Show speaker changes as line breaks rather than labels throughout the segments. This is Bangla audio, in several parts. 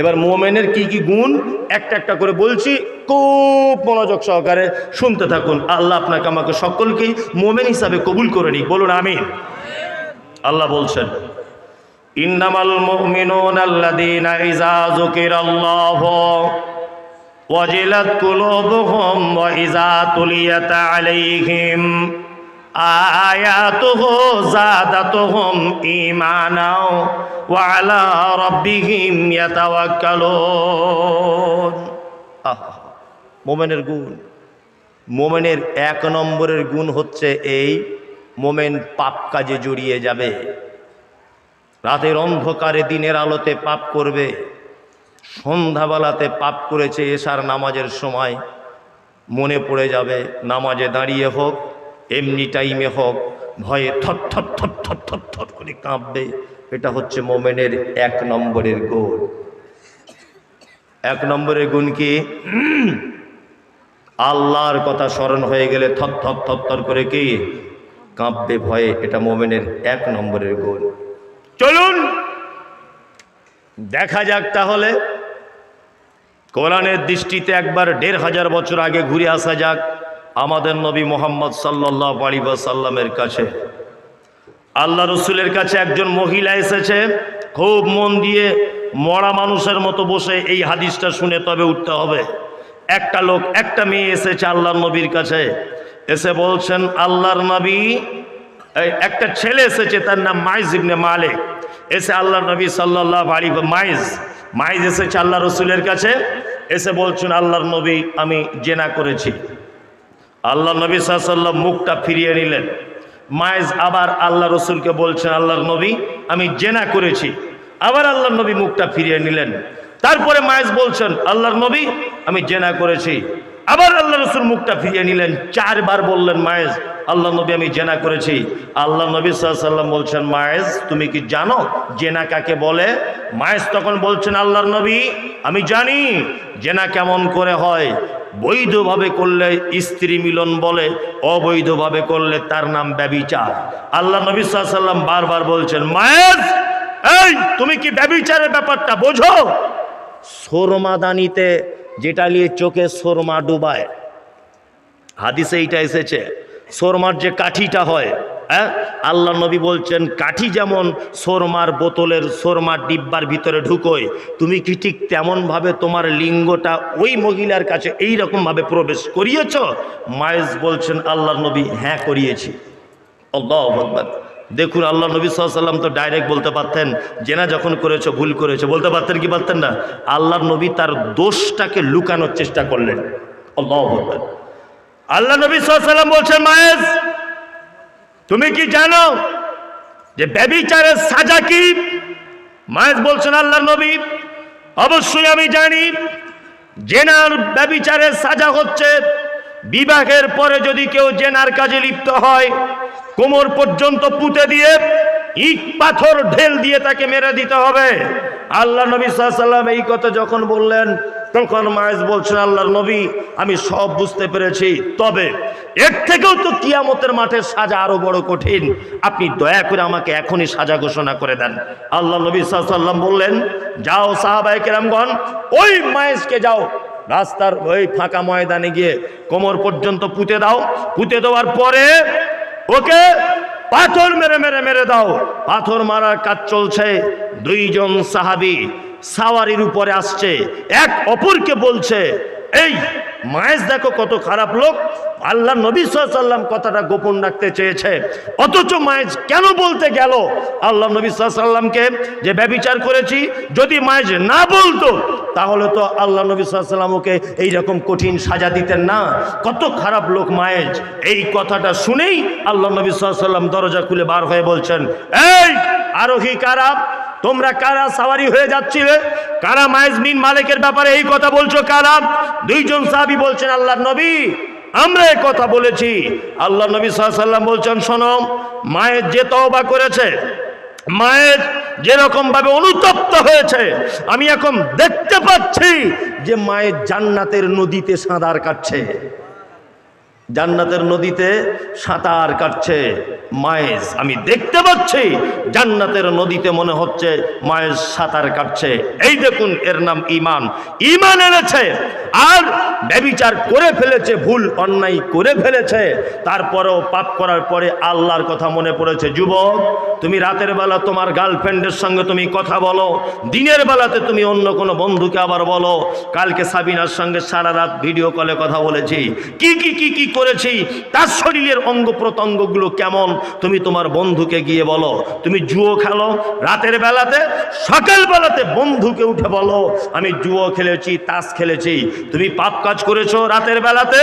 এবার মোমেনের কি কি গুণ? একটা একটা করে বলছি, খুব মনোযোগ সহকারে শুনতে থাকুন। আল্লাহ আপনাকে, আমাকে সকলকেই মোমেন হিসাবে কবুল করে নিক। বলুন আমি আল্লাহ বলছেন, ইন্নামাল মুমিনুন আল্লাযীনা ইযা যুকিরাল্লাহু ওয়াজিলাত কুলুবুহুম ওয়া ইযা তুলিয়াত আলাইহিম। ঈমানাও ওয়া আলা রাব্বিহিম ইয়াতাওয়াক্কালুন। আহা, মোমেনের গুণ। মোমেনের এক নম্বরের গুণ হচ্ছে এই, মোমেন পাপ কাজে জড়িয়ে যাবে। রাতের অন্ধকারে দিনের আলোতে পাপ করবে। সন্ধ্যাবেলাতে পাপ করেছে এশার নামাজের সময়। মনে পড়ে যাবে, নামাজে দাঁড়িয়ে হোক এমনি টাইমে হোক, ভয়ে থর থর থর থর থর থর করে কাঁপবে। এটা হচ্ছে মোমেনের এক নম্বরের গুণ। এক নম্বরের গুণ কি? আল্লাহর কথা স্মরণ হয়ে গেলে থর থর থর থর করে কি? কাঁপবে ভয়ে। এটা মোমেনের এক নম্বরের গুণ। চলুন, দেখা যাক তাহলে। কোরআনের দৃষ্টিতে একবার দেড় হাজার বছর আগে ঘুরে আসা যাক। আমাদের নবী মোহাম্মদ সাল্লাহ আলী সাল্লামের কাছে। আল্লাহ রসুলের কাছে একজন মহিলা এসেছে, খুব মন দিয়ে মরা মানুষের মতো বসে এই হাদিসটা শুনে তবে উঠতে হবে। একটা লোক, একটা মেয়ে এসেছে আল্লাহর নবীর কাছে, এসে বলছেন, আল্লাহর নবী একটা ছেলে এসেছে, তার নাম মাইজ ইবনে মালিক। এসে আল্লাহ নবী সাল্লাহ আলী মাইজ মাইজ এসেছে আল্লাহ রসুলের কাছে, এসে বলছেন, আল্লাহর নবী আমি জেনা করেছি। আল্লাহ নবী সাল্লাম মুখটা ফিরিয়ে নিলেন। মায়েজ আবার আল্লাহ রসুলকে বলছেন, আল্লাহর নবী, আমি জেনা করেছি। আবার আল্লাহর নবী মুখটা ফিরিয়ে নিলেন। তারপরে মায়েজ বলছেন, আল্লাহর নবী, আমি জেনা করেছি। আবার আল্লাহ রসুল মুখটা ফিরিয়ে নিলেন। চারবার বললেন, মায়েজ, আল্লাহ নবী, আমি জেনা করেছি। আল্লাহ নবী সাল্লাম বলছেন, মায়েজ, তুমি কি জানো জেনা কাকে বলে? মায়েজ তখন বলছেন, আল্লাহর নবী, আমি জানি জেনা কেমন করে হয়। বৈধভাবে করলে স্ত্রী মিলন বলে, অবৈধভাবে করলে তার নাম ব্যবিচার। আল্লাহ নবী সাল্লাম বারবার বলছেন, মায়েজ, এই, তুমি কি ব্যবিচারের ব্যাপারটা বোঝো? সোরমাদানিতে যেটা নিয়ে চোখে সোরমা ডুবায়। হাদিসে এইটা এসেছে, সোরমার যে কাঠিটা হয় হ্যাঁ? আল্লাহ নবী বলছেন, কাঠি যেমন সোরমার বোতলের, সোরমার ডিব্বার ভিতরে ঢুকোয়, তুমি কি ঠিক তেমনভাবে তোমার লিঙ্গটা ওই মহিলার কাছে এই রকমভাবে প্রবেশ করিয়েছ? মায়েস বলছেন, আল্লাহ নবী হ্যাঁ করিয়েছি। আল্লাহ ভগবান দেখুন আল্লাহ নবী সাল্লাম তো ডাইরেক্ট বলতে পারতেন, জেনা যখন করেছ, ভুল করেছ, বলতে পারতেন কি পারতেন না? আল্লাহ নবী তার দোষটাকে লুকানোর চেষ্টা করলেন। আল্লাহ আল্লাহ নবী সাল্লাম বলছেন মায়েস তুমি কি জানো যে ব্যবিচারের সাজা কি? মায়েস বলছেন আল্লাহ নবী, অবশ্যই আমি জানি, জেনার ব্যবিচারের সাজা হচ্ছে বিবাহের পরে যদি কেউ জেনার কাজে লিপ্ত হয়, কোমর পর্যন্ত পুঁতে দিয়ে ইট পাথর ঢেল দিয়ে তাকে মেরে দিতে হবে। আল্লাহ নবী সাল্লাম এই কথা যখন বললেন, তখন মায়েস বলছেন, আল্লাহর নবী, আমি সব বুঝতে পেরেছি। তবে এর থেকেও তো কিয়ামতের মাঠে সাজা আরও বড় কঠিন। আপনি দয়া করে আমাকে এখনই সাজা ঘোষণা করে দেন। আল্লাহ নবী সাল্লাম বললেন, যাও সাহাবাই কেরামগণ, ওই মায়েসকে যাও রাস্তার ওই ফাঁকা ময়দানে গিয়ে কোমর পর্যন্ত পুঁতে দাও। পুঁতে দেওয়ার পরে ওকে পাথর মেরে মেরে মেরে দাও। পাথর মারার কাজ চলছে। দুইজন সাহাবি সাওয়ারির উপরে আসছে। এক অপরকে বলছে এই মায়েস দেখো কত খারাপ লোক। আল্লাহ নবী সাল্লাম কথাটা গোপন রাখতে চেয়েছে। অথচ মায়েজ কেন বলতে গেল? আল্লাহ নবী সাল্লামকে যে ব্যবিচার করেছি, যদি মায়েজ না বলতো, তাহলে তো আল্লাহ নবী সাল্লাম ওকে এইরকম কঠিন সাজা দিতেন না। কত খারাপ লোক মায়েজ এই কথাটা শুনেই আল্লাহ নবী সাল্লাম দরজা খুলে বার হয়ে বলছেন, এই আরোহী কারা? তোমরা কারা সাওয়ারি হয়ে যাচ্ছিলে? কারা মায়েজ মালিকের ব্যাপারে এই কথা বলছো কারা? দুইজন সাহাবি বলছেন আল্লাহ নবী, আমরা কথা বলেছি। আল্লাহ নবী সাল্লাম বলছেন, শোনো মায়ের যে তওবা করেছে মায়ের যেরকম ভাবে অনুতপ্ত হয়েছে, আমি এখন দেখতে পাচ্ছি যে মায়ের জান্নাতের নদীতে সাঁদার কাটছে। জান্নাতের নদীতে সাঁতার কাটছে, মায়েস, আমি দেখতে পাচ্ছি, জান্নাতের নদীতে মনে হচ্ছে মায়েস সাঁতার কাটছে। এই দেখুন, এর নাম ইমান ইমান এনেছে আর ব্যবিচার করে ফেলেছে, ভুল অন্যায় করে ফেলেছে। তারপরেও পাপ করার পরে আল্লাহর কথা মনে পড়েছে, যুবক, তুমি রাতের বেলা তোমার গার্লফ্রেন্ডের সঙ্গে তুমি কথা বলো, দিনের বেলাতে তুমি অন্য কোনো বন্ধুকে আবার বলো, কালকে সাবিনার সঙ্গে সারা রাত ভিডিও কলে কথা বলেছি। কি কি কি কি করেছি, তার শরীরের অঙ্গ প্রত্যঙ্গগুলো কেমন? তুমি তোমার বন্ধুকে গিয়ে বলো, তুমি জুয়ো খেলো, রাতের বেলাতে, সকাল বেলাতে বন্ধুকে উঠে বলো, আমি জুয়ো খেলেছি, তাস খেলেছি, তুমি পাপ কাজ করেছ রাতের বেলাতে,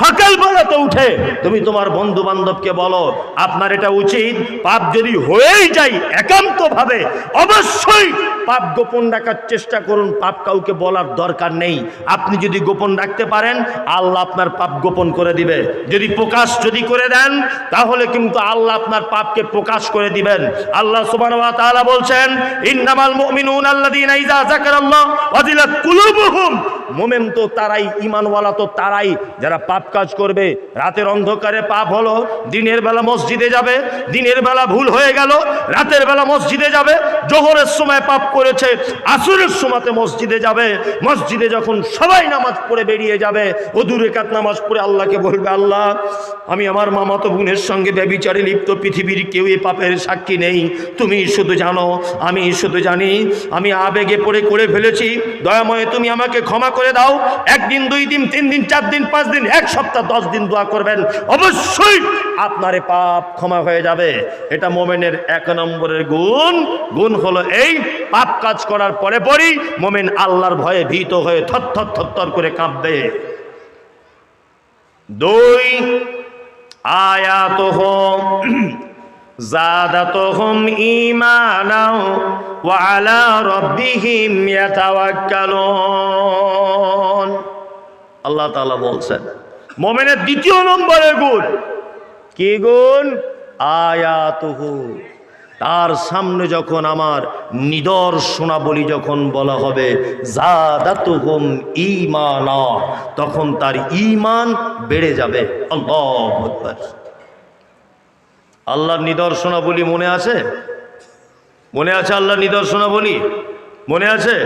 সকাল বেলাতে উঠে তুমি তোমার বন্ধু বান্ধবকে বলো, আপনার এটা উচিত, পাপ যদি হয়েই যায় একান্তভাবে, অবশ্যই পাপ গোপন রাখার চেষ্টা করুন, পাপ কাউকে বলার দরকার নেই। আপনি যদি গোপন রাখতে পারেন, আল্লাহ আপনার পাপ গোপন করে দিবে। যদি প্রকাশ যদি করে দেন, তাহলে কিন্তু আল্লাহ আপনার পাপকে প্রকাশ করে দিবেন। আল্লাহ তাআলা বলছেন, ইন্নামাল মুমিনুন আল্লাযীনা ইযা যাকারাল্লাহ ওয়াজিলাত কুলুবুহুম। মোমেন তো তারাই ইমানওয়ালা তো তারাই। যারা পাপ কাজ করবে, রাতের অন্ধকারে পাপ হলো, দিনের বেলা মসজিদে যাবে, দিনের বেলা ভুল হয়ে গেল, রাতের বেলা মসজিদে যাবে, জোহরের সময় পাপ করেছে, আসরের সময়তে মসজিদে যাবে, মসজিদে যখন সবাই নামাজ পড়ে বেরিয়ে যাবে, ও দূরে কাত নামাজ পড়ে আল্লাহকে বলবে, আল্লাহ, আমি আমার মামাতো বোনের সঙ্গে ব্যবিচারে লিপ্ত, পৃথিবীর কেউ এ পাপের সাক্ষী নেই। তুমি শুধু জানো, আমি শুধু জানি, আমি আবেগে পড়ে করে ফেলেছি। দয়াময় তুমি আমাকে ক্ষমা করে দাও। একদিন, দুই দিন, তিন দিন, চার দিন, পাঁচ দিন, এক সপ্তাহ, দশ দিন দোয়া করবেন। অবশ্যই আপনার পাপ ক্ষমা হয়ে যাবে। এটা মোমেনের এক নম্বরের গুণ। গুণ হলো এই, পাপ কাজ করার পরে পরই মোমেন আল্লাহর ভয়ে ভীত হয়ে থর থর থর করে কাঁপবে দুই আয়াতহম জাদাতহম ঈমানাও ওয়া আলা রাব্বিহিম ইয়াতাওয়াক্কালুন। আল্লাহ তাআলা বলছেন, মুমিনের দ্বিতীয় নম্বরের গুণ কি গুণ? আয়াতুহু। তার সামনে যখন আমার নিদর্শনাবলী যখন বলা হবে, জাদাতুহুম ঈমানা, তখন তার ঈমান বেড়ে যাবে। আল্লাহু আকবার। আল্লাহর নিদর্শনাবলী মনে আছে? মনে আছে আল্লাহর নিদর্শনাবলী? মনে আছে?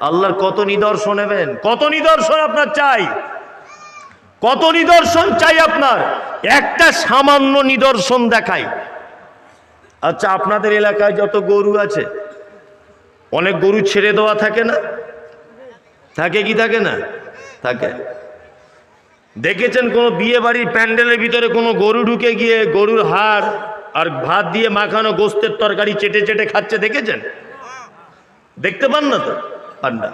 আল্লাহর কত নিদর্শন নেবেন? কত নিদর্শন আপনার চাই? কত নিদর্শন চাই আপনার? একটা সামান্য নিদর্শন দেখাই। আচ্ছা আপনাদের এলাকায় যত গরু আছে, অনেক গরু ছেড়ে দেওয়া থাকে না? থাকে কি থাকে না? থাকে। দেখেছেন কোনো বিয়ে বাড়ির প্যান্ডেলের ভিতরে কোনো গরু ঢুকে গিয়ে গরুর হাড় আর ভাত দিয়ে মাখানো গোস্তের তরকারি চেটে চেটে খাচ্ছে দেখেছেন? দেখতে পান না তো পান না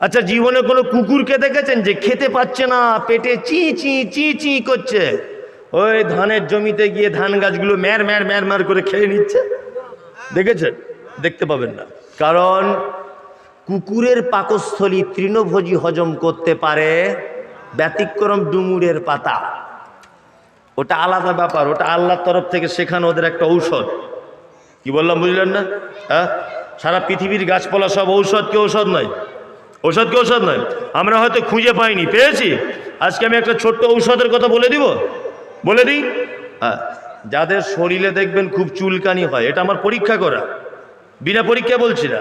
আচ্ছা জীবনে কোনো কুকুরকে দেখেছেন যে খেতে পাচ্ছে না, পেটে চি চি চি চি করছে? ওই ধানের জমিতে গিয়ে ধান গাছগুলো ম্যার ম্যার ম্যার ম্যার করে খেয়ে নিচ্ছে? দেখেছেন? দেখতে পাবেন না। কারণ কুকুরের পাকস্থলী তৃণভোজী হজম করতে পারে ব্যতিক্রম ডুমুরের পাতা। ওটা আলাদা ব্যাপার, ওটা আল্লাহর তরফ থেকে শেখানো ওদের একটা ঔষধ। কি বললাম, বুঝলেন না? হ্যাঁ? সারা পৃথিবীর গাছপালা সব ঔষধ কি ঔষধ নয়? ঔষধ কি ঔষধ নয়? আমরা হয়তো খুঁজে পাইনি, পেয়েছি? আজকে আমি একটা ছোট্ট ঔষধের কথা বলে দিব? বলে দিই? হ্যাঁ। যাদের শরীরে দেখবেন খুব চুলকানি হয়, এটা আমার পরীক্ষা করা। বিনা পরীক্ষা বলছি না।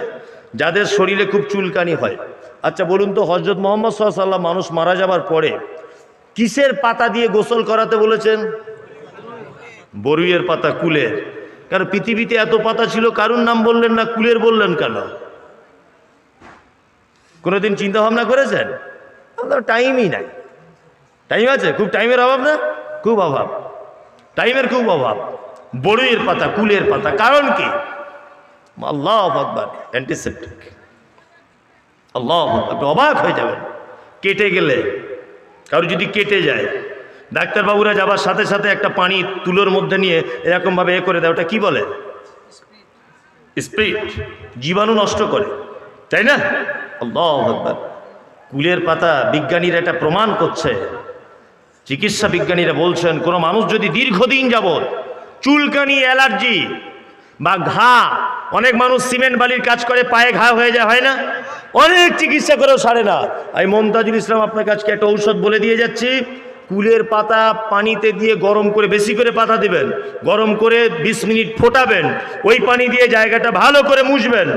যাদের শরীরে খুব চুলকানি হয় আচ্ছা বলুন তো হজরত মোহাম্মদ সাল্লাহ মানুষ মারা যাবার পরে কিসের পাতা দিয়ে গোসল করাতে বলেছেন? বরুইয়ের পাতা, কুলের। কারণ পৃথিবীতে এত পাতা ছিল, কারুর নাম বললেন না, কুলের বললেন কেন? কোনোদিন চিন্তা ভাবনা করেছেন? টাইমই নাই। টাইম আছে? খুব টাইমের অভাব না? খুব অভাব। টাইমের খুব অভাব। বড়ইয়ের পাতা, কুলের পাতা। কারণ কি? আল্লাহ আকবার অ্যান্টিসেপ্টিক আল্লাহ আপনি অবাক হয়ে যাবেন। কেটে গেলে, কারও যদি কেটে যায়, ডাক্তারবাবুরা যাবার সাথে সাথে একটা পানি তুলোর মধ্যে নিয়ে এরকমভাবে এ করে দেয়, ওটা কি বলে? স্প্রিট। জীবাণু নষ্ট করে, তাই না? আল্লাহ আকবার। কুলের পাতা বিজ্ঞানীরা এটা প্রমাণ করছে। চিকিৎসা বিজ্ঞানীরা বলছেন, কোনো মানুষ যদি দীর্ঘদিন যাবৎ চুলকানি, অ্যালার্জি বা ঘা, অনেক মানুষ সিমেন্ট বালির কাজ করে, পায়ে ঘা হয়ে যায়, হয় না? অনেক চিকিৎসা করেও সারে না। আমি মমতাজুল ইসলাম আপনার কাছকে একটা ঔষধ বলে দিয়ে যাচ্ছি। কুলের পাতা পানিতে দিয়ে গরম করে, বেশি করে পাতা দিবেন। গরম করে ২০ মিনিট ফোটাবেন। ওই পানি দিয়ে জায়গাটা ভালো করে মুছবেন।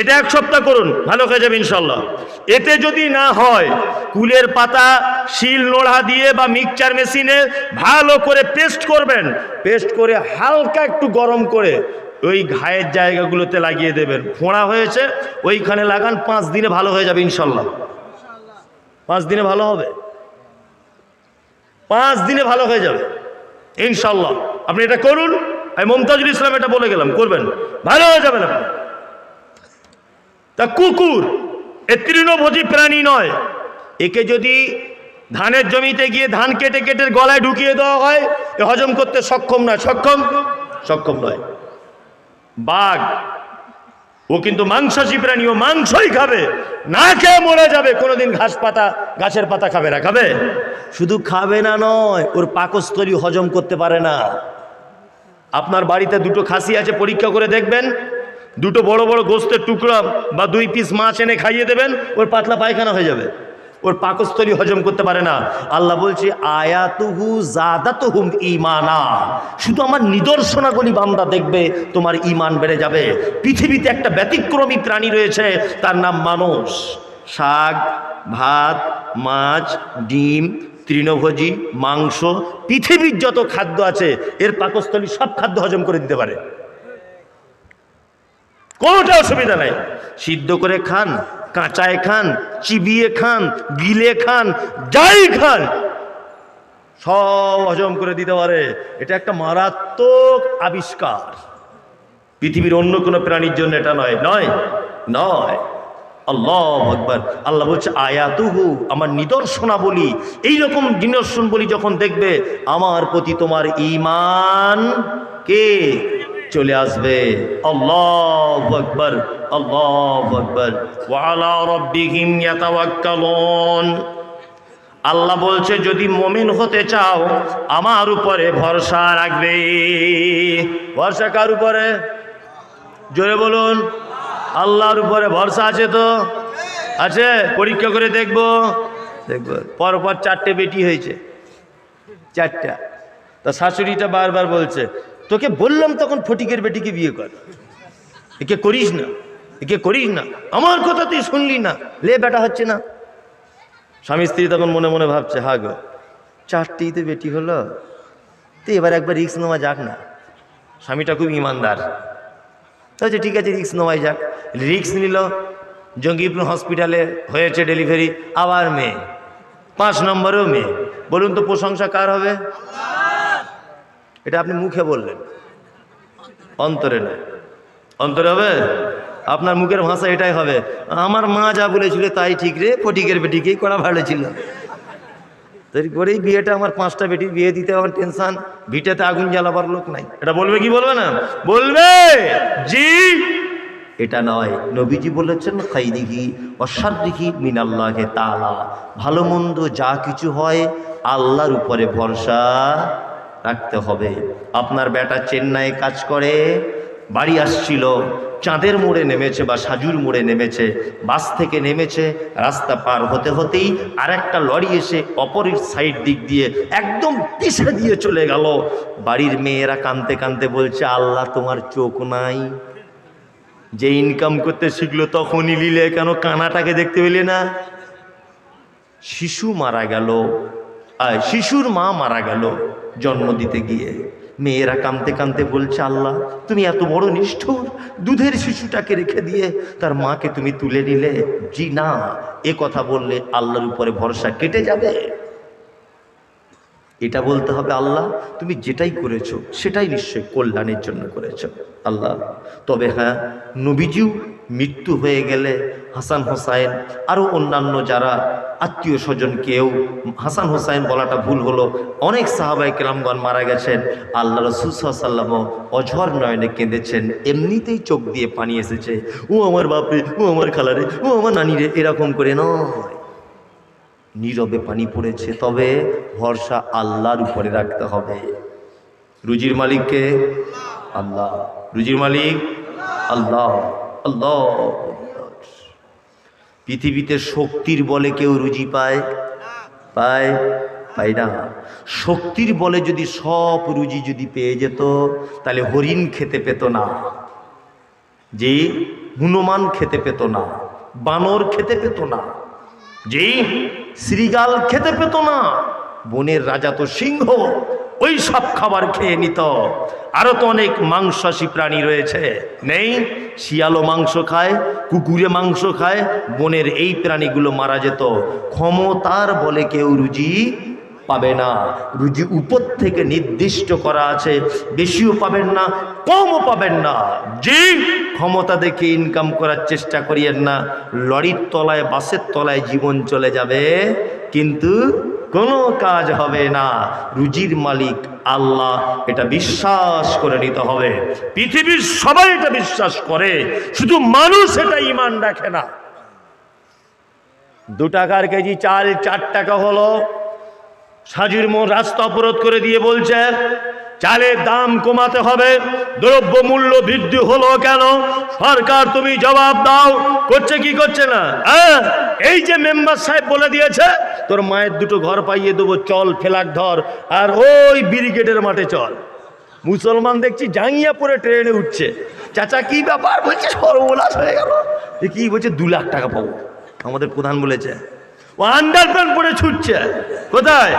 এটা এক সপ্তাহ করুন, ভালো হয়ে যাবে ইনশাল্লাহ এতে যদি না হয়, কুলের পাতা শিল নোড়া দিয়ে বা মিক্সচার মেশিনে ভালো করে পেস্ট করবেন। পেস্ট করে হালকা একটু গরম করে ওই ঘায়ের জায়গাগুলোতে লাগিয়ে দেবেন। ফোঁড়া হয়েছে, ওইখানে লাগান, পাঁচ দিনে ভালো হয়ে যাবে ইনশাল্লাহ। পাঁচ দিনে ভালো হবে? পাঁচ দিনে ভালো হয়ে যাবে, ইনশাল্লাহ। আপনি এটা করুন, আমি মমতাজুল ইসলাম এটা বলে গেলাম, করবেন। ভালো হয়ে যাবেন আপনি। তা কুকুর, এ তৃণভোজী প্রাণী নয়। একে যদি ধানের জমিতে গিয়ে ধান কেটে কেটে গলায় ঢুকিয়ে দেওয়া হয়, এ হজম করতে সক্ষম নয়। সক্ষম? সক্ষম নয়। বাঘ। ও কিন্তু মাংসাশী প্রাণী ও মাংসই খাবে। না খেয়ে মরে যাবে কোনোদিন ঘাস পাতা গাছের পাতা খাবে না খাবে? শুধু খাবে না নয় ওর পাকস্থলী হজম করতে পারে না। আপনার বাড়িতে দুটো খাসি আছে পরীক্ষা করে দেখবেন। দুটো বড় বড় গোস্তের টুকরা বা দুই পিস মাছ এনে খাইয়ে দেবেন ওর পাতলা পায়খানা হয়ে যাবে। ওর পাকস্থলী হজম করতে পারে না। আল্লাহ বলছে, আয়াতুহু জাদাতুহুম ইমানা শুধু আমার নিদর্শনাগুলি বান্দা দেখবে, তোমার ইমান বেড়ে যাবে। পৃথিবীতে একটা ব্যতিক্রমী প্রাণী রয়েছে, তার নাম মানুষ। শাক, ভাত, মাছ, ডিম, তৃণভোজী, মাংস, পৃথিবীর যত খাদ্য আছে, এর পাকস্থলী সব খাদ্য হজম করে দিতে পারে। কোনোটা অসুবিধা নাই। সিদ্ধ করে খান কাঁচায় খান, চিবিয়ে খান, গিলে খান, যাই খান, সব হজম করে দিতে পারে। এটা একটা মারাত্মক আবিষ্কার। পৃথিবীর অন্য কোনো প্রাণীর জন্য এটা নয়। নয়? নয়। আল্লাহ আকবার। আল্লাহ বলছে, আয়াতুহু, আমার নিদর্শনা বলি এইরকম নিদর্শন বলি যখন দেখবে, আমার প্রতি তোমার ইমান কে? চলে আসবে। আল্লাহ আল্লাহ বলছে, যদি মমিন হতে চাও, আমার উপরে ভরসা রাখবে। ভরসা কার উপরে? জোরে বলুন। আল্লাহর উপরে ভরসা আছে তো? আছে? পরীক্ষা করে দেখব। দেখব। পরপর চারটে বেটি হয়েছে। চারটা। তা শাশুড়িটা বারবার বলছে তোকে বললাম তখন ফটিকের বেটিকে বিয়ে কর। একে করিস না, একে করিস না। আমার কথা তুই শুনলি না। লে বেটা হচ্ছে না। স্বামী স্ত্রী তখন মনে মনে ভাবছে হা গো চারটেই তো বেটি হলো। তো এবার একবার রিক্স নেওয়া যাক না। স্বামীটা খুব ইমানদার। বলছে ঠিক আছে, রিক্স নেওয়াই যাক। রিক্স নিল, জঙ্গিপুর হসপিটালে হয়েছে ডেলিভারি। আবার মেয়ে, পাঁচ নম্বরেও মেয়ে। বলুন তো, প্রশংসা কার হবে? এটা আপনি মুখে বললেন। অন্তরে নয় অন্তরে হবে? আপনার মুখের ভাষা এটাই হবে। আমার মা যা বলেছিল তাই ঠিক রে, ফটিকের বেটিকেই করা ভালো ছিল। তৈরি করেই বিয়েটা, আমার পাঁচটা বেটির বিয়ে দিতে আমার টেনশন। ভিটাতে আগুন জ্বালাবার লোক নাই। এটা বলবে কি বলবে না? বলবে! জি! এটা নয়। নবীজি বলেছেন খাইদিঘি অসাদিঘি মিনাল্লাহে তালা ভালো মন্দ যা কিছু হয়, আল্লাহর উপরে ভরসা। রাখতে হবে। আপনার বেটা চেন্নাই কাজ করে, বাড়ি আসছিল, চাঁদের মোড়ে নেমেছে বা সাজুর মোড়ে নেমেছে, বাস থেকে নেমেছে, রাস্তা পার হতে হতেই আর একটা লরি এসে অপরের সাইড দিক দিয়ে একদম পিছে দিয়ে চলে গেল। বাড়ির মেয়েরা কানতে কানতে বলছে, আল্লাহ, তোমার চোখ নাই। যে ইনকাম করতে শিখলো তখনই লিলে কেন কানাটাকে দেখতে পেলে না? শিশু মারা গেল। শিশুর মা মারা গেল, জন্ম দিতে গিয়ে। মেয়েরা কামতে কামতে বলছে, আল্লাহ, তুমি এত বড় নিষ্ঠুর। দুধের শিশুটাকে রেখে দিয়ে তার মাকে তুমি তুলে নিলে। জি না, এ কথা বললে আল্লাহর উপরে ভরসা কেটে যাবে। এটা বলতে হবে, আল্লাহ, তুমি যেটাই করেছ, সেটাই নিশ্চয় কল্যাণের জন্য করেছ। আল্লাহ, তবে হ্যাঁ নবীজিও মৃত্যু হয়ে গেলে হাসান হোসাইন, আরও অন্যান্য যারা আত্মীয় স্বজন কেউ, হাসান হোসাইন বলাটা ভুল হলো, অনেক সাহাবাই কেরামগণ মারা গেছেন। আল্লাহ রসুল সাল্লামও অঝর নয়নে কেঁদেছেন, এমনিতেই চোখ দিয়ে পানি এসেছে। ও আমার বাপরে, ও আমার খালারে, ও আমার নানিরে, এরকম করে নয়। নীরবে পানি পড়েছে, তবে ভরসা আল্লাহর উপরে রাখতে হবে। রুজির মালিককে আল্লাহ। রুজির মালিক? আল্লাহ। আল্লাহ। পৃথিবীতে শক্তির বলে কেউ রুজি পায়? পায়? পাই না। শক্তির বলে যদি সব রুজি যদি পেয়ে যেত, তাহলে হরিণ খেতে পেত না। যে হনুমান খেতে পেত না, বানর খেতে পেত না, যে শ্রীগাল খেতে পেত না, বনের রাজা তো সিংহ। ওই সব খাবার খেয়ে নিত। আরও তো অনেক মাংসাশী প্রাণী রয়েছে। নেই? শিয়ালও মাংস খায়, কুকুরে মাংস খায়, বনের এই প্রাণীগুলো মারা যেত। ক্ষমতার বলে কেউ রুজি পাবে না। রুজি উপর থেকে নির্দিষ্ট করা আছে। বেশিও পাবেন না, কমও পাবেন না। যে ক্ষমতা দেখে ইনকাম করার চেষ্টা করিয়েন না। লরির তলায়, বাসের তলায় জীবন চলে যাবে। কিন্তু কোনো কাজ হবে না। রুজির মালিক আল্লাহ, এটা বিশ্বাস করে নিতে হবে। পৃথিবীর সবাই এটা বিশ্বাস করে, শুধু মানুষ এটা ইমান রাখে না। দু টাকার কেজি চাল চার টাকা হলো। সাজুর মন রাস্তা অবরোধ করে দিয়ে বলছে চালের দাম কমাতে হবে, দ্রব্য মূল্য বৃদ্ধি হলো কেন? সরকার, তুমি জবাব দাও, করছে কি করছে না? হ্যাঁ? এই যে মেম্বার সাহেব বলে দিয়েছে, তোর মায়ের দুটো ঘর পাইয়ে দেবো, চল ফেলাক ধর, আর ওই ব্রিগেডের মাঠে চল। মুসলমান দেখছি জাঙ্গিয়া পরে ট্রেনে উঠছে। চাচা, কি ব্যাপার? বলছে, সর্বনাশ হয়ে গেল। কি বলছে? দু লাখ টাকা পাবো। আমাদের প্রধান বলেছে। ও আন্ডার প্যান্ট পরে ছুটছে। কোথায়?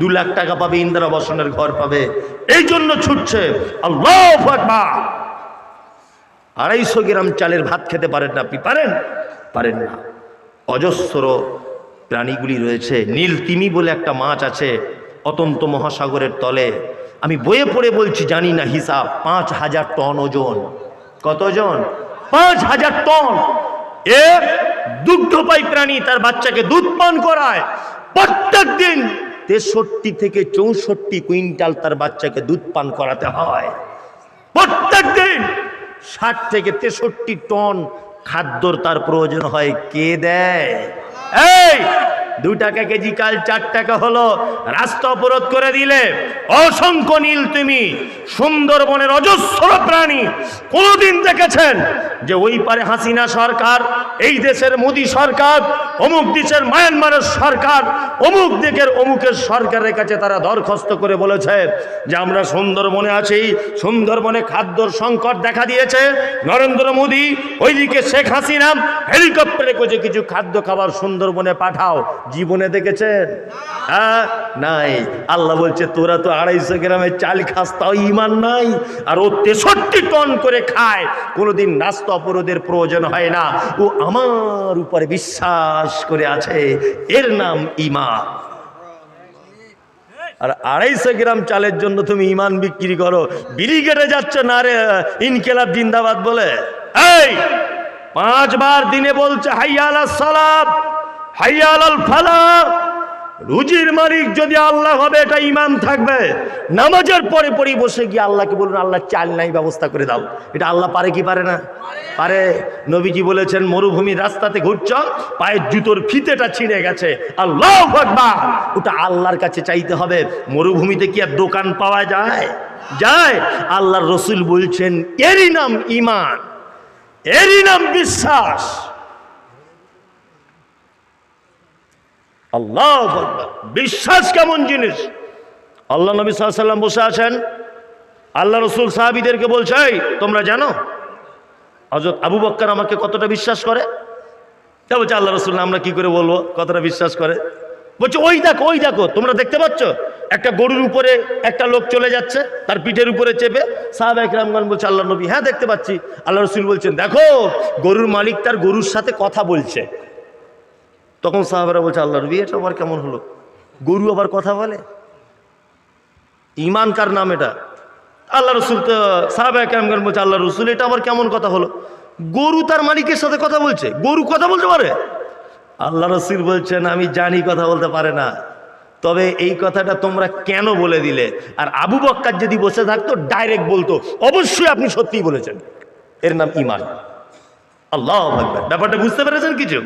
দু লাখ টাকা পাবে, ইন্দিরা বসনের ঘর পাবে। এই জন্য ছুটছে। আল্লাহ আড়াইশো গ্রাম চালের ভাত খেতে পারেন না আপনি? পারেন? পারেন না। অজস্র প্রাণীগুলি রয়েছে। নীল তিমি বলে একটা মাছ আছে অতন্ত মহাসাগরের তলে। আমি বইয়ে পড়ে বলছি, জানি না হিসাব, পাঁচ হাজার টন ওজন। কতজন পাঁচ হাজার টন। এ দুগ্ধপাই প্রাণী তার বাচ্চাকে দুধ পান করায়। প্রত্যেক দিন তেষট্টি থেকে চৌষট্টি কুইন্টাল তার বাচ্চাকে দুধ পান করাতে হয়। প্রত্যেক দিন ষাট থেকে তেষট্টি টন খাদ্যর তার প্রয়োজন হয়। কে দেয়? এই দু টাকা কেজি কাল, চার টাকা হলো। রাস্তা অবরোধ করে দিলে, অসংখ্য নীল তুমি, সুন্দরবনের অজস্র প্রাণী কোনদিন দেখেছেন যে ওই পারে হাসিনা সরকার, এই দেশের মোদী সরকার, অমুক দেশের মায়ানমারের সরকার, অমুক দিকের অমুকের সরকারের কাছে তারা দরখাস্ত করে বলেছে যে আমরা সুন্দরবনে আছি, সুন্দরবনে খাদ্যর সংকট দেখা দিয়েছে। নরেন্দ্র মোদী, ওইদিকে শেখ হাসিনা, হেলিকপ্টারে করে কিছু খাদ্য খাবার সুন্দরবনে পাঠাও। জীবনে দেখেছেন? হ্যাঁ? নাই। আল্লাহ বলছে, তোরা তো আড়াইশো গ্রামের চাল খাস, তাও ইমান নাই। আর ও তেষট্টি টন করে খায়। কোনোদিন নাস্তা অপরাধের প্রয়োজন হয় না। ও আমার উপরে বিশ্বাস করে আছে। এর নাম ইমান আর আড়াইশো গ্রাম চালের জন্য তুমি ইমান বিক্রি করো। ব্রিগেডে যাচ্ছ না রে, ইনকেলাব জিন্দাবাদ বলে। এই, পাঁচবার দিনে বলছে হাইয়াল সালাম হাইয়াল ফালা। রুজির মালিক যদি আল্লাহ হবে, এটা ইমান থাকবে। নামাজের পরে পরে বসে গিয়ে আল্লাহকে বলুন, আল্লাহ, চাল নাই, ব্যবস্থা করে দাও। এটা আল্লাহ পারে কি পারে না? পারে। নবীজি বলেছেন, মরুভূমির রাস্তাতে ঘুরছ, পায়ের জুতোর ফিতেটা ছিঁড়ে গেছে। আল্লাহ ওটা আল্লাহর কাছে চাইতে হবে। মরুভূমিতে কি আর দোকান পাওয়া যায়? যায়। আল্লাহর রসুল বলছেন, এরই নাম ইমান এরই নাম বিশ্বাস। আল্লাহ। বিশ্বাস কেমন জিনিস? আল্লাহ নবী সাল্লাম বসে আছেন। আল্লাহ রসুল সাহাবিদেরকে বলছে "এই, তোমরা জানো? হজরত আবু বক্কর আমাকে কতটা বিশ্বাস করে? তা বলছে আল্লাহ রসুল আমরা কি করে বলব? কতটা বিশ্বাস করে? বলছে ওই দেখো ওই দেখো তোমরা দেখতে পাচ্ছ? একটা গরুর উপরে একটা লোক চলে যাচ্ছে তার পিঠের উপরে চেপে সাহাব একরামগণ বলছে আল্লাহ নবী হ্যাঁ দেখতে পাচ্ছি। আল্লাহ রসুল বলছেন দেখো গরুর মালিক তার গরুর সাথে কথা বলছে। তখন সাহাবারা বলছে, আল্লাহ নবী, এটা আবার কেমন হলো? গরু আবার কথা বলে? ইমান কার নাম এটা? আল্লাহ রসুল তো সাহাবা কেমন বলছে, আল্লাহ রসুল, এটা আবার কেমন কথা হলো? গরু তার মালিকের সাথে কথা বলছে। গরু কথা বলতে পারে? আল্লাহ রসুল বলছেন, আমি জানি কথা বলতে পারে না। তবে এই কথাটা তোমরা কেন বলে দিলে? আর আবু বক্কার যদি বসে থাকতো, ডাইরেক্ট বলতো, অবশ্যই আপনি সত্যিই বলেছেন। এর নাম ইমান আল্লাহ আকবার। ব্যাপারটা বুঝতে পেরেছেন কিছু?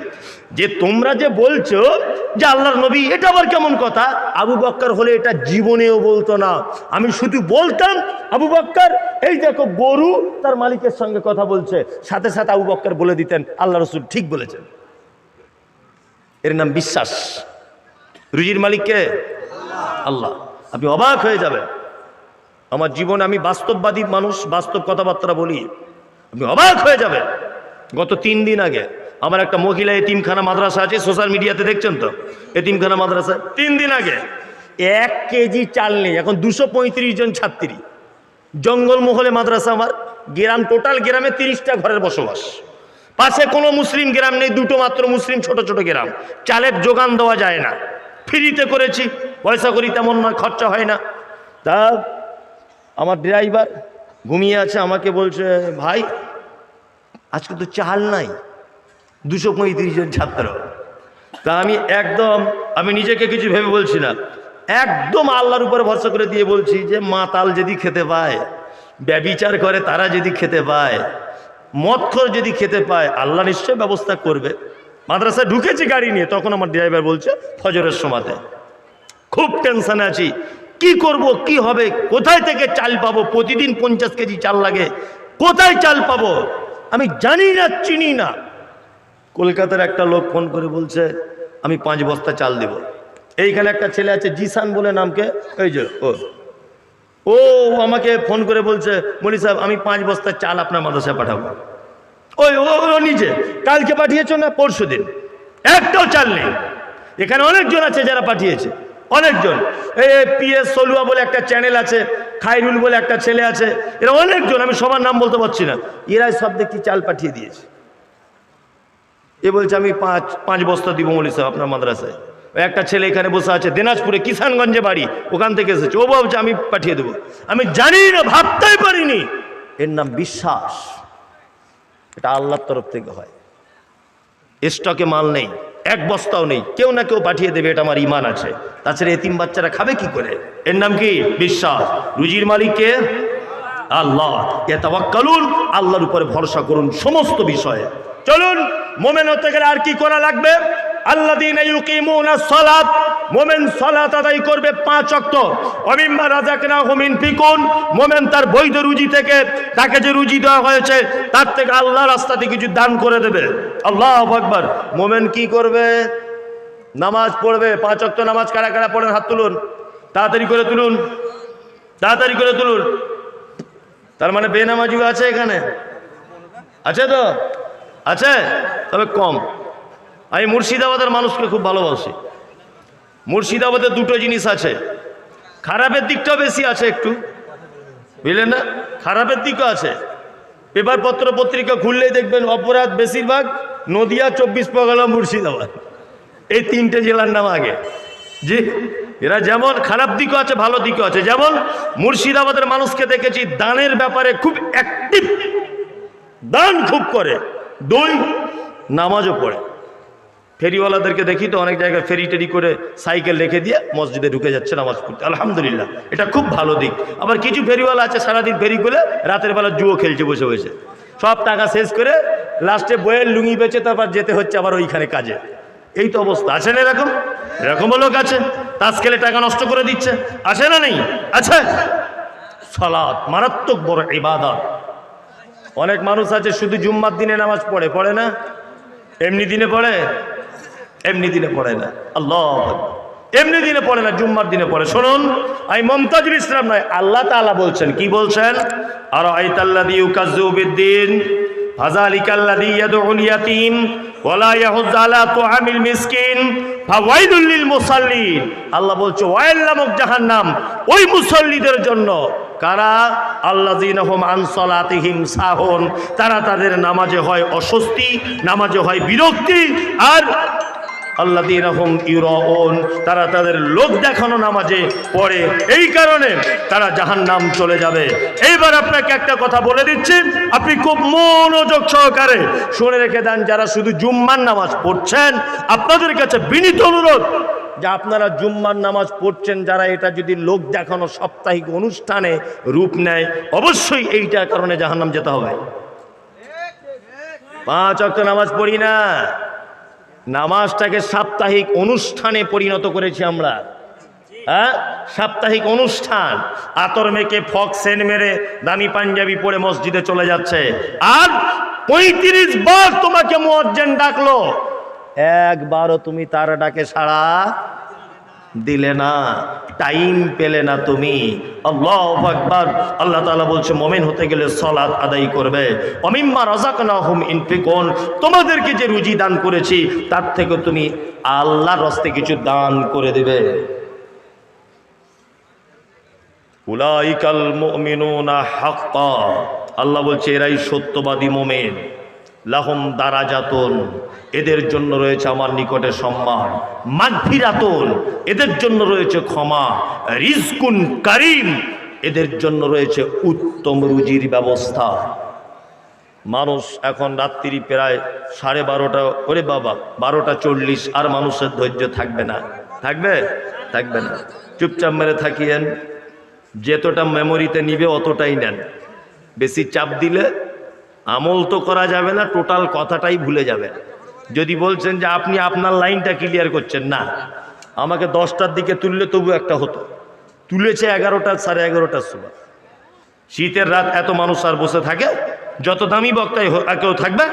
যে তোমরা যে বলছো যে আল্লাহর নবী, এটা আবার কেমন কথা? আবু বক্কর হলে এটা জীবনেও বলতো না। আমি শুধু বলতাম, আবু বক্কর, এই দেখো গরু তার মালিকের সঙ্গে কথা বলছে। সাথে সাথে আবু বক্কর বলে দিতেন, আল্লাহ রসুল ঠিক বলেছেন। এর নাম বিশ্বাস। রুজির মালিককে আল্লাহ। আপনি অবাক হয়ে যাবেন। আমার জীবনে আমি বাস্তববাদী মানুষ, বাস্তব কথাবার্তা বলি। আপনি অবাক হয়ে যাবেন। গত তিন দিন আগে আমার একটা মহিলা এতিমখানা মাদ্রাসা আছে সোশ্যাল মিডিয়াতে দেখছেন তো? এতিমখানা মাদ্রাসা। তিন দিন আগে। এক কেজি চাল নেই, এখন দুশো জন ছাত্রী। জঙ্গলমহলে মাদ্রাসা আমার, গ্রাম টোটাল গ্রামে তিরিশটা ঘরের বসবাস। পাশে কোনো মুসলিম গ্রাম নেই, দুটো মাত্র মুসলিম, ছোট ছোট গ্রাম। চালের যোগান দেওয়া যায় না। ফ্রিতে করেছি, পয়সা করি তেমন নয়, খরচা হয় না। তা, আমার ড্রাইভার ঘুমিয়ে আছে, আমাকে বলছে, ভাই আজকে তো চাল নাই। দুশো পঁয়ত্রিশ জন ছাত্র। তা আমি একদম, আমি নিজেকে কিছু ভেবে বলছি না। একদম আল্লাহর উপরে ভরসা করে দিয়ে বলছি যে মাতাল যদি খেতে পায়, ব্যবিচার করে তারা যদি খেতে পায়, মদখর যদি খেতে পায়, আল্লাহ নিশ্চয় ব্যবস্থা করবে। মাদ্রাসায় ঢুকেছি গাড়ি নিয়ে, তখন আমার ড্রাইভার বলছে, ফজরের সময়তে। খুব টেনশনে আছি। কি করব, কি হবে, কোথায় থেকে চাল পাবো? প্রতিদিন পঞ্চাশ কেজি চাল লাগে। কোথায় চাল পাবো? আমি জানি না, চিনি না। কলকাতার একটা লোক ফোন করে বলছে, আমি পাঁচ বস্তা চাল দেব। এইখানে একটা ছেলে আছে, জিসান বলে নামকে। এই যে, ও। ও আমাকে ফোন করে বলছে, মলি সাহেব, আমি পাঁচ বস্তা চাল আপনার মাদ্রাসায় পাঠাবো। ওই, ও ও নিজে। কালকে পাঠিয়েছো না পরশু দিন একটাও চাল নেই। এখানে অনেকজন আছে যারা পাঠিয়েছে। অনেকজন। এই পিএস সলুয়া বলে একটা চ্যানেল আছে, খাইরুল বলে একটা ছেলে আছে, এরা অনেকজন, আমি সবার নাম বলতে পারছি না। এরাই সব দেখি চাল পাঠিয়ে দিয়েছে? এ বলছে, আমি পাঁচ পাঁচ বস্তা দিব মলি সাহেব আপনার মাদ্রাসায়। একটা ছেলে এখানে বসে আছে, দিনাজপুরে কিষানগঞ্জে বাড়ি, ওখান থেকে এসেছে। ও ভাবছে আমি পাঠিয়ে দেবো। আমি জানি না, ভাবতেই পারিনি। এর নাম বিশ্বাস। এটা আল্লাহর তরফ থেকে হয়। স্টকে মাল নেই। এক বস্তাও নেই। কেউ না কেউ পাঠিয়ে দেবে, এটা আমার ইমান আছে। তাছাড়া এতিম বাচ্চারা খাবে কি করে? এর নাম কি? বিশ্বাস। রুজির মালিককে আল্লাহ। এ তাওয়াক্কালুন আল্লাহর উপরে ভরসা করুন সমস্ত বিষয়ে। চলুন, মোমেন হতে গেলে আর কি করা লাগবে? আল্লাহ দিন সালাত, মোমেন সালাত আদায় করবে পাঁচ অক্ত অমিম্মা রাজাকনা হোমিন ফিকুন, মোমেন তার বৈধ রুজি থেকে তাকে যে রুজি দেওয়া হয়েছে, তার থেকে আল্লাহ রাস্তাতে কিছু দান করে দেবে। আল্লাহ আকবার। মোমেন কি করবে? নামাজ পড়বে। পাঁচ অক্ত নামাজ কারা কারা পড়েন? হাত তুলুন। তাড়াতাড়ি করে তুলুন। তাড়াতাড়ি করে তুলুন। তার মানে বেনামাজিও আছে এখানে? আছে তো? আছে? তবে কম। আমি মুর্শিদাবাদের মানুষকে খুব ভালোবাসি। মুর্শিদাবাদে দুটো জিনিস আছে। খারাপের দিকটাও বেশি আছে একটু। বুঝলেন না? খারাপের দিকও আছে। পেপার পত্র পত্রিকা খুললেই দেখবেন অপরাধ বেশিরভাগ নদিয়া, চব্বিশ পরগনা, মুর্শিদাবাদ। এই তিনটে জেলার নাম আগে। জি? এরা যেমন খারাপ দিকও আছে, ভালো দিকও আছে। যেমন মুর্শিদাবাদের মানুষকে দেখেছি, দানের ব্যাপারে খুব অ্যাক্টিভ দান খুব করে। দুই, নামাজও পড়ে। ফেরিওয়ালাদেরকে দেখি তো অনেক জায়গায় ফেরি টেরি করে সাইকেল রেখে দিয়ে মসজিদে ঢুকে যাচ্ছে নামাজ পড়তে। আলহামদুলিল্লাহ, এটা খুব ভালো দিক। আবার কিছু ফেরিওয়ালা আছে সারাদিন ফেরি করে রাতের বেলা জুয়ো খেলছে, বসে বসে। সব টাকা শেষ করে লাস্টে বইয়ের লুঙ্গি বেচে তারপর যেতে হচ্ছে আবার ওইখানে কাজে। এই তো অবস্থা। আছে না এরকম? এরকমও লোক আছে? তাস খেলে টাকা নষ্ট করে দিচ্ছে। আছে না নেই? আছে? সলাৎ মারাত্মক বড় ইবাদত। অনেক মানুষ আছে শুধু জুম্মার দিনে নামাজ পড়ে পড়ে না? এমনি দিনে পড়ে? এমনি দিনে পড়ে না। আল্লাহ এমনি দিনে পড়ে না, জুম্মার দিনে পড়ে। শুনুন, আমি মমতাজুল ইসলাম নয়, আল্লাহ তাআলা বলছেন, কি বলছেন? আর আইতাল্লাদি ইউকাজ্জুবিদ্দিন ফাযালিকাল্লাযী ইয়াদউল ইয়াতীম, ওয়ালা ইয়াহুজ আলা তুআমিল মিসকিন, ফাওয়াইলুল লিল মুসাল্লিন আল্লাহ বলছে, ওয়াইল নামক জাহান্নাম, ওই মুসল্লিদের জন্য কারা? আল্লাযীনাহুম আন সালাতিহিম সাহুন, তারা তাদের নামাজে হয় অস্বস্তি, নামাজে হয় বিরক্তি, আর আল্লাদিনহম ইউরন তারা তাদের লোক দেখানো নামাজে পড়ে। এই কারণে তারা জাহান নাম চলে যাবে। এইবার আপনাকে একটা কথা বলে দিচ্ছি, আপনি খুব মনোযোগ সহকারে শুনে রেখে দেন, যারা শুধু জুম্মার নামাজ পড়ছেন, আপনাদের কাছে বিনীত অনুরোধ, যে আপনারা জুম্মার নামাজ পড়ছেন, যারা এটা যদি লোক দেখানো সাপ্তাহিক অনুষ্ঠানে রূপ নেয়, অবশ্যই এইটার কারণে জাহান্নাম যেতে হবে। পাঁচ অক্ট নামাজ পড়ি না। নামাজটাকে সাপ্তাহিক অনুষ্ঠানে পরিণত করেছি আমরা। হ্যাঁ? সাপ্তাহিক অনুষ্ঠান। আতর মেকে ফক সেন মেরে দামি পাঞ্জাবি পরে মসজিদে চলে যাচ্ছে। আর পঁয়ত্রিশ বার তোমাকে মোয়াজ্জেন ডাকলো। একবারও তুমি তার ডাকে সাড়া দিলে না টাইম পেলে না তুমি। আল্লাহ আকবার। আল্লাহ তালা বলছে, মোমেন হতে গেলে সলাৎ আদায় করবে। অমিম্মা রাজাকনাহুম ইনফিকুন। তোমাদেরকে যে রুজি দান করেছি, তার থেকে তুমি আল্লাহর রস্তে কিছু দান করে দেবে। উলাইকাল মুমিনুনা হাক্কা। আল্লাহ বলছে, এরাই সত্যবাদী মোমেন। লাহম দারাজাতুন। এদের জন্য রয়েছে আমার নিকটে সম্মান। মাগফিরাতুন। এদের জন্য রয়েছে ক্ষমা। রিজকুন কারিম। এদের জন্য রয়েছে উত্তম রুজির ব্যবস্থা। মানুষ এখন রাত্রি প্রায় সাড়ে বারোটা, ওরে বাবা, বারোটা চল্লিশ, আর মানুষের ধৈর্য থাকবে না। থাকবে? থাকবে না। চুপচাপ মেরে থাকিয়েন। যতটা মেমোরিতে নিবে, অতটাই নেন। বেশি চাপ দিলে আমল তো করা যাবে না টোটাল কথাটাই ভুলে যাবে। যদি বলছেন যে আপনি আপনার লাইনটা ক্লিয়ার করছেন, না। আমাকে দশটার দিকে তুললে তবু একটা হতো। তুলেছে এগারোটা, সাড়ে এগারোটার সময়। শীতের রাত এত মানুষ আর বসে থাকে, যত দামি বক্তাই কেউ থাকবে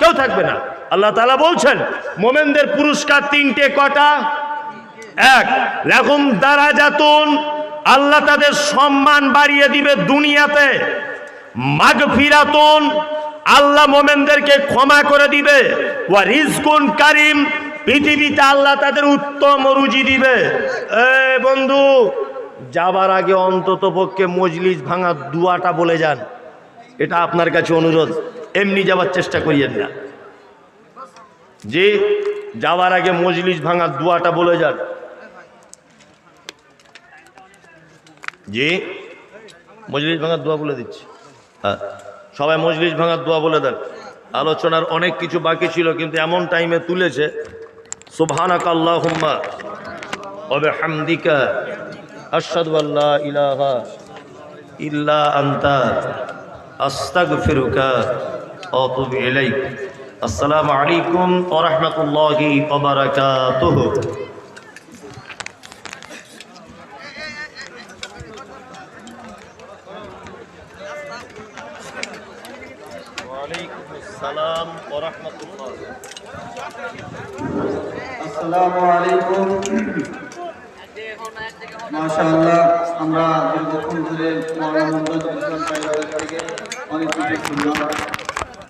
কেউ থাকবে না। আল্লাহ তালা বলছেন, মোমেনদের পুরস্কার তিনটে, কটা? এক রকম দ্বারা যাতুন আল্লাহ তাদের সম্মান বাড়িয়ে দিবে দুনিয়াতে। মাগ ফিরাতুন আল্লাহ মোমেনদেরকে ক্ষমা করে দিবে। ওয়া রিজকুন কারিম, পৃথিবীতে আল্লাহ তাদের উত্তম রুজি দিবে। এ বন্ধু, যাবার আগে অন্তত পক্ষে মজলিস ভাঙা দুয়াটা বলে যান। এটা আপনার কাছে অনুরোধ, এমনি যাবার চেষ্টা করিয়েন না। যে যাওয়ার আগে মজলিস ভাঙা দুয়াটা বলে যান। জি, মজলিস ভাঙার দোয়া বলে দিচ্ছি। সবাই মজলিস ভাঙার দোয়া বলে দেন। আলোচনার অনেক কিছু বাকি ছিল, কিন্তু এমন টাইমে তুলেছে সুবহানাক আল্লাহুম্মা ওয়া বিহামদিকা আশহাদু আল্লা ইলাহা ইল্লা আনতা আস্তাগফিরুকা ওয়া আতুবু ইলাইক। আসসালামু আলাইকুম ওয়া রাহমাতুল্লাহি ওয়া বারাকাতুহু।